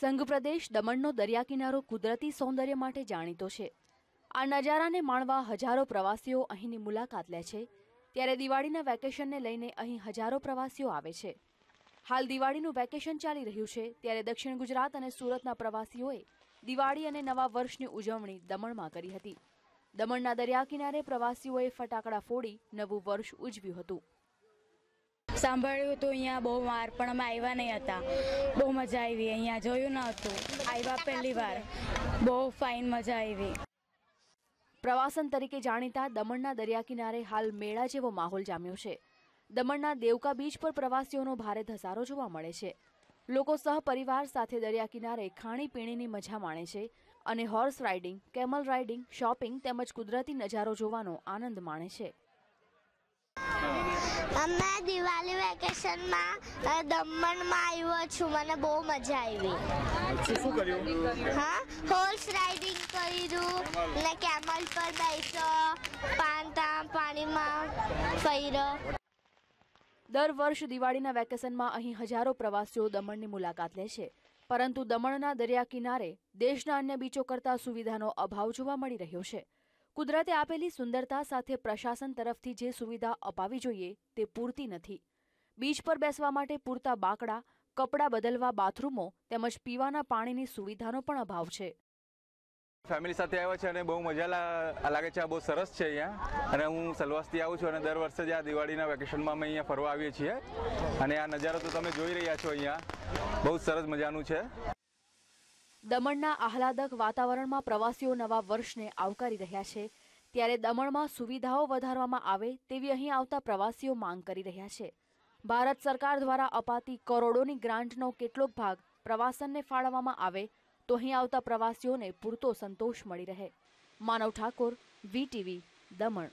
સંઘ પ્રદેશ દમણનો દરિયા કિનારો કુદરતી સૌંદર્ય માટે જાણીતો છે. આ નજારાને માણવા હજારો પ્રવાસીઓ અહીંની મુલાકાત લે છે. ત્યારે દિવાળીના વેકેશનને લઈને અહીં હજારો પ્રવાસીઓ આવે છે. હાલ દિવાળીનું વેકેશન ચાલી રહ્યું છે, ત્યારે દક્ષિણ ગુજરાત અને સુરતના પ્રવાસીઓએ દિવાળી અને નવા વર્ષની ઉજવણી દમણમાં કરી હતી. દમણના દરિયા કિનારે પ્રવાસીઓએ ફટાકડા ફોડી નવું વર્ષ ઉજવ્યું હતું. સાંભળ્યું હતું, અહીંયા બહુ વાર પણ અમે આવ્યા નહીં હતા. બહુ મજા આવી અહીંયા જોયું ન હતું. આવ્યા પહેલી વાર. બહુ ફાઇન મજા આવી પ્રવાસન તરીકે જાણીતા દમણના દરિયા કિનારે હાલ મેળા જેવો માહોલ જામ્યો છે. દમણના દેવકા બીચ પર પ્રવાસીઓનો ભારે ધસારો જોવા મળે છે. લોકો સહપરિવાર સાથે દરિયા કિનારે ખાણીપીણીની મજા માણે છે અને horse riding camel riding shopping તેમજ કુદરતી નજારો જોવાનો આનંદ માણે છે. અમે દિવાળી વેકેશનમાં દમણમાં આવ્યો છું. મને બહુ મજા આવી. શું શું કર્યું? હા હોર્સ રાઇડિંગ કર્યું ને કેમલ પર બેસો પાંતા પાણીમાં ફર્યો. દર વર્ષ દિવાળીના વેકેશનમાં અહીં હજારો પ્રવાસીઓ દમણની મુલાકાત લે છે. પરંતુ દમણના દરિયા કિનારે દેશના અન્ય બીચો કરતાં સુવિધાનો અભાવ જોવા મળી રહ્યો છે. કુદરતે આપેલી સુંદરતા સાથે પ્રશાસન તરફથી જે સુવિધા અપાવી જોઈએ તે પૂરતી નથી. બીચ પર બેસવા માટે પૂરતા બાકડા, કપડાં બદલવા બાથરૂમો તેમજ પીવાના પાણીની સુવિધાનો પણ અભાવ છે. ફેમિલી સાથે આવ્યા છે અને બહુ મજા લાગે છે આ બહુ સરસ છે અહીંયા. અને હું સલવાસથી આવું છું અને દર વર્ષે જ આ દિવાળીના વેકેશનમાં અમે અહીંયા ફરવા આવીએ છીએ. અને આ નજારો તો તમે જોઈ રહ્યા છો અહીંયા. બહુ સરસ મજાનું છે. દમણના આહલાદક વાતાવરણમાં પ્રવાસીઓ નવા વર્ષને આવકારી રહ્યા છે. ત્યારે દમણમાં સુવિધાઓ વધારવામાં આવે તેવી અહીં આવતા પ્રવાસીઓ માંગ કરી રહ્યા છે. ભારત સરકાર દ્વારા અપાતી કરોડોની ગ્રાન્ટનો કેટલોક ભાગ પ્રવાસનને ફાળવવામાં આવે તો અહીં આવતા પ્રવાસીઓને પૂરતો સંતોષ મળી રહે. માનવ ઠાકોર વીટીવી દમણ.